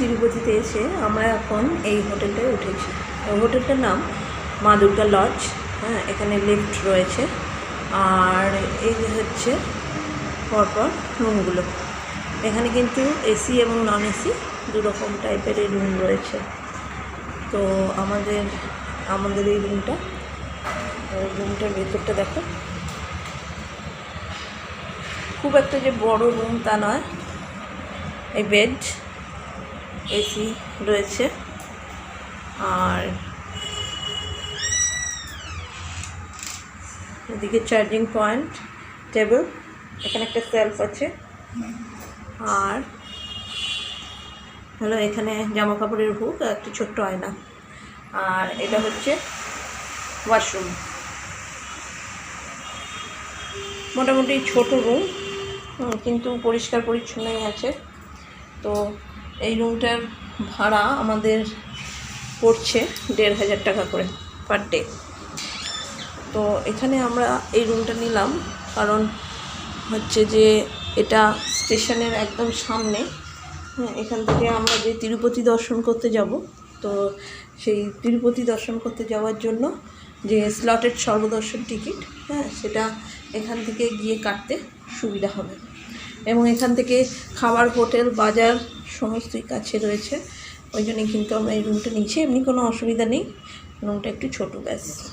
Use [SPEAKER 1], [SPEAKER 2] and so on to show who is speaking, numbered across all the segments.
[SPEAKER 1] তিরুপতিতে এসে আমরা এখন এই হোটেলটায় উঠেছি। হোটেলটার নাম মা দুর্গা লজ। হ্যাঁ এখানে লিফট রয়েছে। আর এই হচ্ছে পরপর রুমগুলো এখানে কিন্তু এসি এবং নন এসি দুরকম টাইপের এই রুম রয়েছে। তো আমাদের আমাদের এই রুমটা রুমটার ভেতরটা দেখো। খুব একটা যে বড় রুম তা নয়। এই বেড এসি রয়েছে। আর এদিকে চার্জিং পয়েন্ট টেবিল এখানে একটা সেলফ আছে। আর হলো এখানে জামা কাপড়ের হুক আর একটা ছোট্ট আয়না। আর এটা হচ্ছে ওয়াশরুম মোটামুটি ছোট রুম কিন্তু পরিষ্কার পরিচ্ছন্নই আছে। তো এই রুমটার ভাড়া আমাদের পড়ছে দেড় হাজার টাকা করে পার ডে। তো এখানে আমরা এই রুমটা নিলাম কারণ হচ্ছে যে এটা স্টেশনের একদম সামনে। হ্যাঁ এখান থেকে আমরা যে তিরুপতি দর্শন করতে যাব, তো সেই তিরুপতি দর্শন করতে যাওয়ার জন্য যে স্লটেড সর্বদর্শন টিকিট হ্যাঁ সেটা এখান থেকে গিয়ে কাটতে সুবিধা হবে। এবং এখান থেকে খাবার হোটেল বাজার সমস্তই কাছে রয়েছে। ওই জন্যই কিন্তু আমরা এই রুমটা নিচ্ছি এমনি কোনো অসুবিধা নেই। রুমটা একটু ছোটো ব্যাস।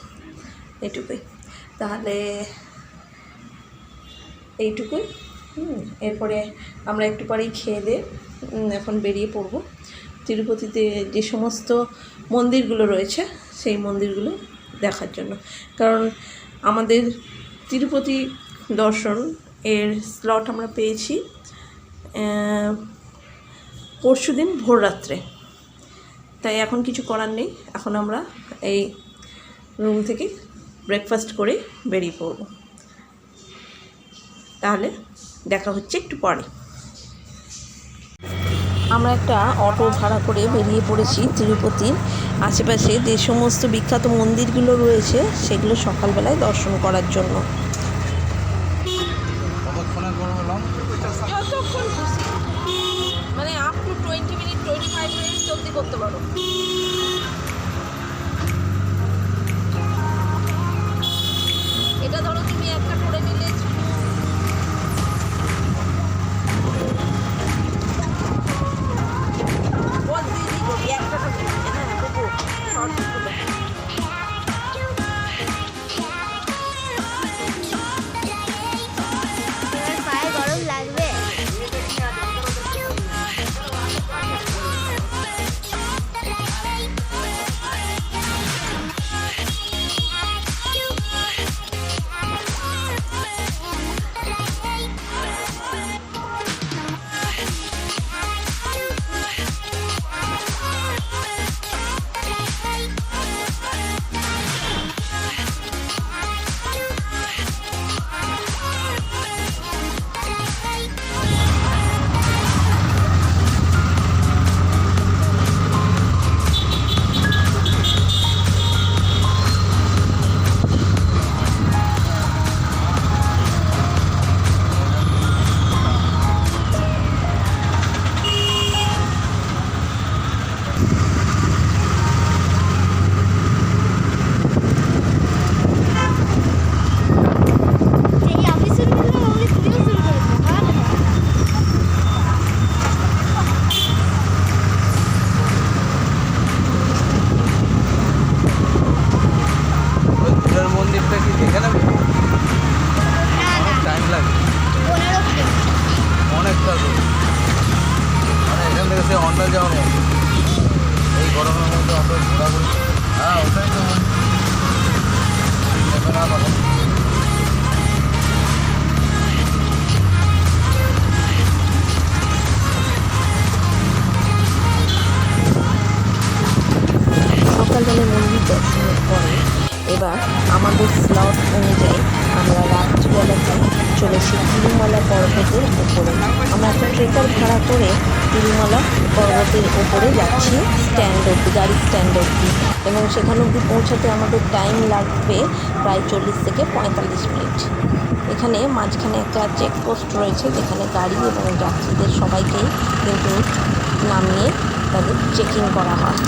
[SPEAKER 1] এইটুকুই। তাহলে এইটুকুই। হুম, এরপরে আমরা একটু পরেই খেয়ে দিয়ে এখন বেরিয়ে পড়ব। তিরুপতিতে যে সমস্ত মন্দিরগুলো রয়েছে সেই মন্দিরগুলো দেখার জন্য। কারণ আমাদের তিরুপতি দর্শন এর স্লট আমরা পেয়েছি পরশু দিন ভোর রাত্রে। তাই এখন কিছু করার নেই, এখন আমরা এই রুম থেকে ব্রেকফাস্ট করে বেরিয়ে পড়ব। তাহলে দেখা হচ্ছে একটু পরে। আমরা একটা অটো ভাড়া করে বেরিয়ে পড়েছি তিরুপতির আশেপাশে। যে সমস্ত বিখ্যাত মন্দিরগুলো রয়েছে, সেগুলো সকালবেলায় দর্শন করার জন্য। মানে
[SPEAKER 2] এখান থেকে সে যাওয়ার মতো। এই গরমের মধ্যে অটো ঘোরাঘুরি হ্যাঁ ওটাই তো। বলছি। না তখন
[SPEAKER 1] সকালবেলা মন্দির দর্শনের পরে এবার আমাদের স্লট অনুযায়ী আমরা রাত্রিবেলাতে চলেছি তিরুমালা পর্বতের উপরে। ট্রেকার ভাড়া করে তিরুমালা পর্বতের ওপরে যাচ্ছি স্ট্যান্ড অব্দি গাড়ির স্ট্যান্ড অব্দি এবং সেখানে অব্দি পৌঁছাতে আমাদের টাইম লাগবে প্রায় চল্লিশ থেকে পঁয়তাল্লিশ মিনিট। এখানে মাঝখানে একটা চেকপোস্ট রয়েছে, যেখানে গাড়ি এবং যাত্রীদের সবাইকেই কিন্তু নামিয়ে তাদের চেকিং করা হয়।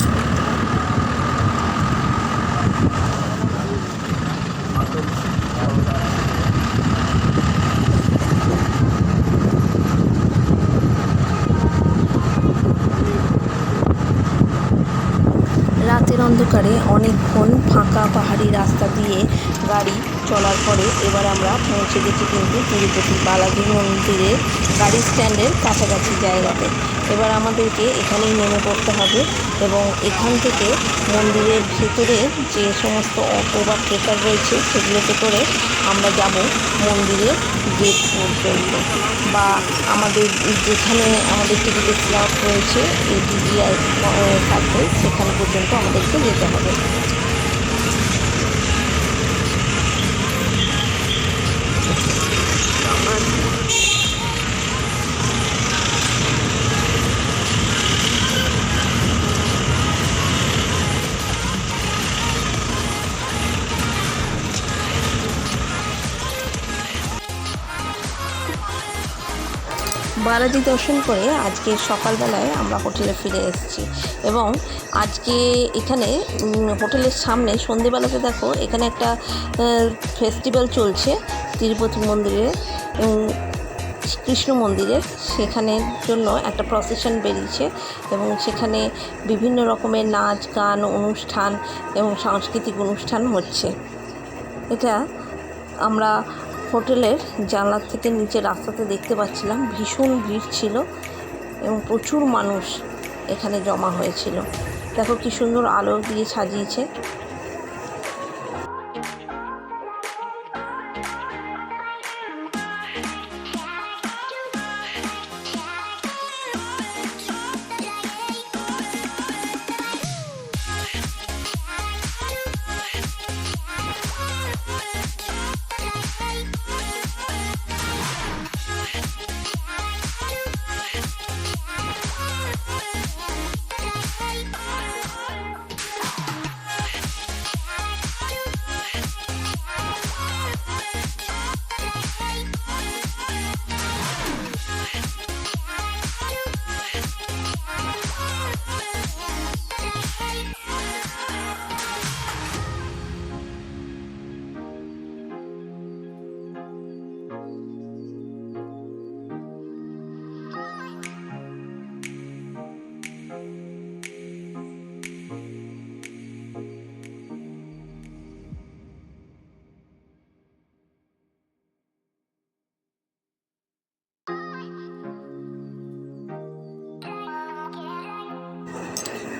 [SPEAKER 1] অনেকক্ষণ ফাঁকা পাহাড়ি রাস্তা দিয়ে গাড়ি চলার পরে এবার আমরা পৌঁছে গেছি কিন্তু তিরুপতি বালাজি মন্দিরের গাড়ি স্ট্যান্ডের কাছাকাছি জায়গাতে। এবার আমাদেরকে এখানেই নেমে পড়তে হবে এবং এখান থেকে মন্দিরের ভেতরে যে সমস্ত অটো বা ট্রেকার রয়েছে সেগুলোতে করে আমরা যাব মন্দিরের গেট পর্যন্ত। বা আমাদের যেখানে আমাদের টিকিটের স্লট রয়েছে, এই ডিজিআই সার্কেল, সেখানে পর্যন্ত আমাদেরকে যেতে হবে। বালাজি দর্শন করে আজকে সকালবেলায় আমরা হোটেলে ফিরে এসেছি। এবং আজকে এখানে হোটেলের সামনে, সন্ধেবেলাতে দেখো, এখানে একটা ফেস্টিভ্যাল চলছে তিরুপতি মন্দিরে। কৃষ্ণ মন্দিরে। সেখানের জন্য একটা প্রসেশন বেরিয়েছে এবং সেখানে বিভিন্ন রকমের নাচ, গান, অনুষ্ঠান এবং সাংস্কৃতিক অনুষ্ঠান হচ্ছে। এটা আমরা হোটেলের জানলার থেকে নিচে রাস্তাতে দেখতে পাচ্ছিলাম ভীষণ ভিড় ছিল এবং প্রচুর মানুষ এখানে জমা হয়েছিল। দেখো কি সুন্দর আলো দিয়ে সাজিয়েছে।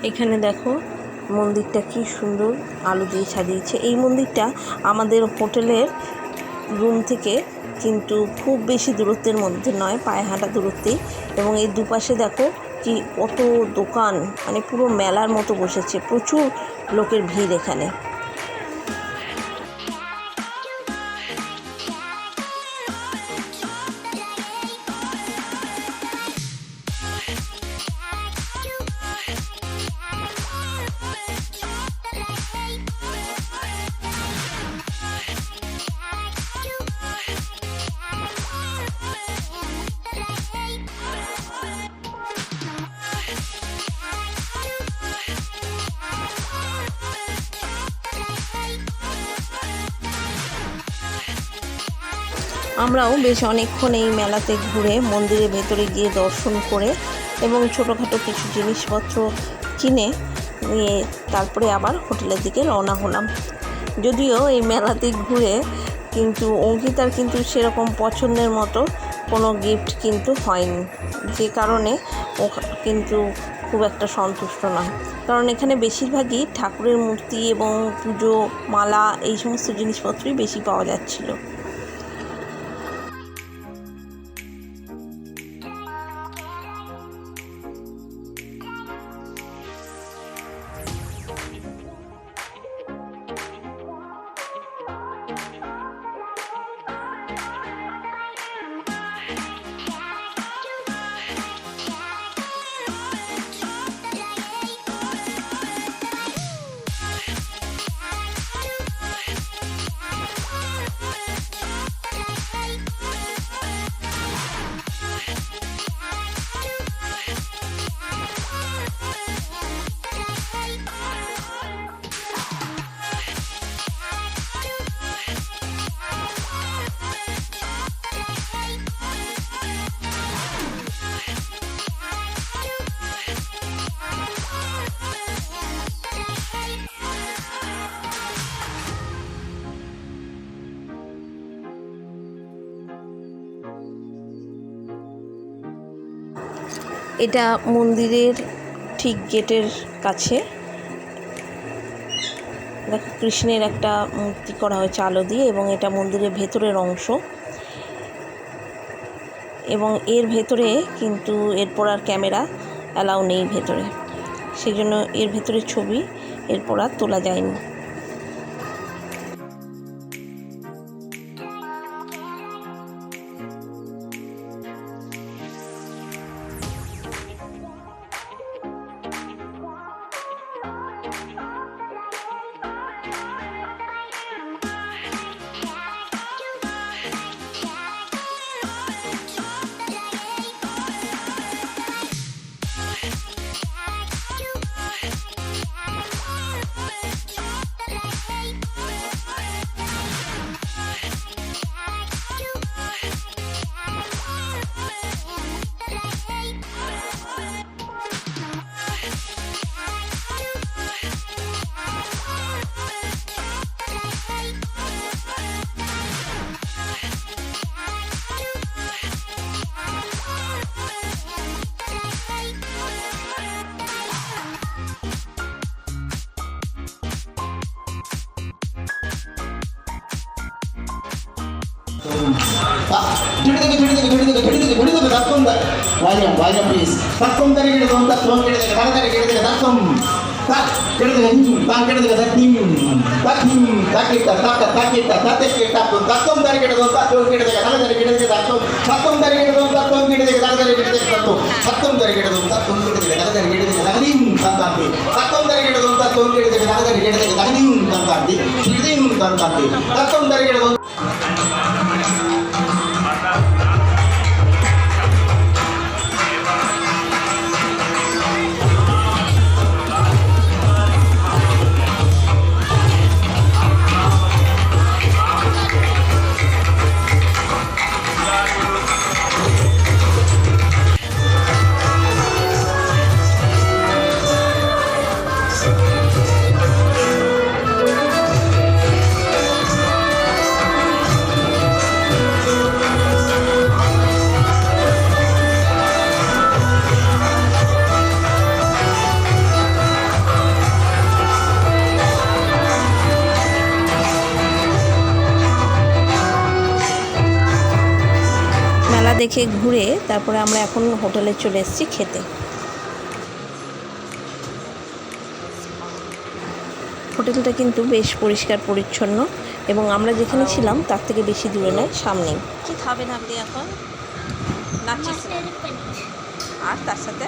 [SPEAKER 1] এখানে দেখো মন্দিরটা কি সুন্দর আলো দিয়ে সাজিয়েছে। এই মন্দিরটা আমাদের হোটেলের রুম থেকে কিন্তু খুব বেশি দূরত্বের মধ্যে নয়, পায়ে হাঁটা দূরত্বেই। এবং এই দুপাশে দেখো কি কত দোকান মানে পুরো মেলার মতো বসেছে। প্রচুর লোকের ভিড় এখানে। আমরাও বেশ অনেকক্ষণ এই মেলাতে ঘুরে মন্দিরের ভেতরে গিয়ে দর্শন করে এবং ছোটোখাটো কিছু জিনিসপত্র কিনে নিয়ে তারপরে আবার হোটেলের দিকে রওনা হলাম। যদিও এই মেলাতে ঘুরে কিন্তু অঙ্কিতার কিন্তু সেরকম পছন্দের মতো কোনো গিফট কিন্তু হয়নি। যে কারণে ও কিন্তু খুব একটা সন্তুষ্ট নয় কারণ এখানে বেশিরভাগই ঠাকুরের মূর্তি এবং পুজো, মালা এই সমস্ত জিনিসপত্রই বেশি পাওয়া যাচ্ছিল। এটা মন্দিরের ঠিক গেটের কাছে। দেখো, কৃষ্ণের একটা মূর্তি করা হয়েছে আলো দিয়ে এবং এটা মন্দিরের ভেতরের অংশ। এবং এর ভেতরে কিন্তু এরপর আর ক্যামেরা অ্যালাউ নেই ভেতরে। সেই জন্য এর ভেতরে ছবি এরপর আর তোলা যায়নি।
[SPEAKER 3] ಹಿಡಿದಾಗ ಹಿಡಿದಾಗ ಹಿಡಿದಾಗ ಹಿಡಿದಾಗ ಹಿಡಿದಾಗ ದಕ್ಕಂ ವಾಲ್ಯೂಮ್ ವಾಲ್ಯೂಮ್ ಪ್ಲೀಸ್ ದಕ್ಕಂ ಗಿಡದ ಹಿಡಿದು ಒಂದು ದಕ್ಕಂ ಗಿಡದ ತಲೆ ತಲೆ ಹಿಡಿದಾಗ ದಕ್ಕಂ ತಾಕ್ ಹಿಡಿದಾಗ ಹಿಂಜು ತಾಕ್ ಹಿಡಿದಾಗ ದಕ್ಕಿಂ ತಕ್ ಹಿಂ ತಾಕಿಟ್ಟ ತಾಕ ತಾಕಿಟ್ಟ ತಾತಕ್ಕೆ ತಾಕು ದಕ್ಕಂ ತಲೆ ಗಿಡದ ಒಂದು ದಕ್ಕಂ ಗಿಡದ ತಲೆ ತಲೆ ಹಿಡಿದಾಗ ದಕ್ಕಂ ದಕ್ಕಂ ತಲೆ ಹಿಡಿದು ಒಂದು ದಕ್ಕಂ ಹಿಡಿದಾಗ
[SPEAKER 1] ತಲೆ দেখে ঘুরে তারপরে আমরা এখন হোটেলে চলে এসেছি খেতে। হোটেলটা কিন্তু বেশ পরিষ্কার, পরিচ্ছন্ন এবং আমরা যেখানে ছিলাম তার থেকে বেশি দূরে নয়, সামনেই। কি খাবেন আপনি এখন? আর তার সাথে?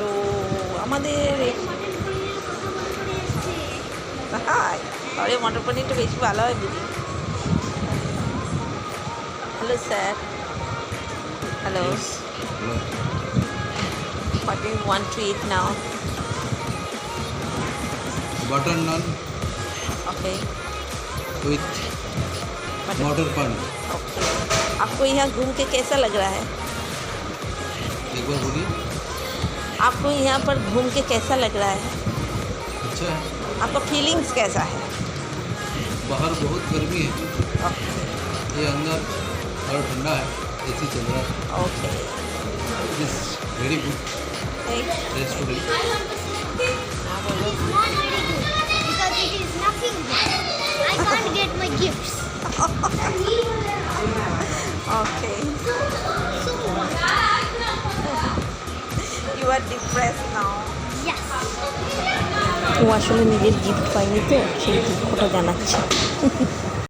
[SPEAKER 1] তো আমাদের হাই তাহলে মটর পনিরটা বেশি ভালো হয় বুঝি hello sir hello What do you want to eat now?
[SPEAKER 2] Butter naan
[SPEAKER 1] Okay.
[SPEAKER 2] With
[SPEAKER 1] Butter-
[SPEAKER 2] मटर पान
[SPEAKER 1] Okay. आपको यहाँ घूम के कैसा लग रहा है
[SPEAKER 2] एक बार बोलिए
[SPEAKER 1] आपको यहाँ पर घूम के कैसा लग रहा है?
[SPEAKER 2] अच्छा है।
[SPEAKER 1] आपका फीलिंग्स कैसा है?
[SPEAKER 2] बाहर बहुत गर्मी है। ये अंदर और ठंडा है। एसी चल रहा है। Okay this very good
[SPEAKER 1] restaurant बोलो
[SPEAKER 4] Because it is nothing. I can't get my gifts.
[SPEAKER 1] Okay. You are depressed now.
[SPEAKER 4] Yes.
[SPEAKER 1] ও আসলে নিজের গিফট পাইনি তো সেই দুঃখটা জানাচ্ছে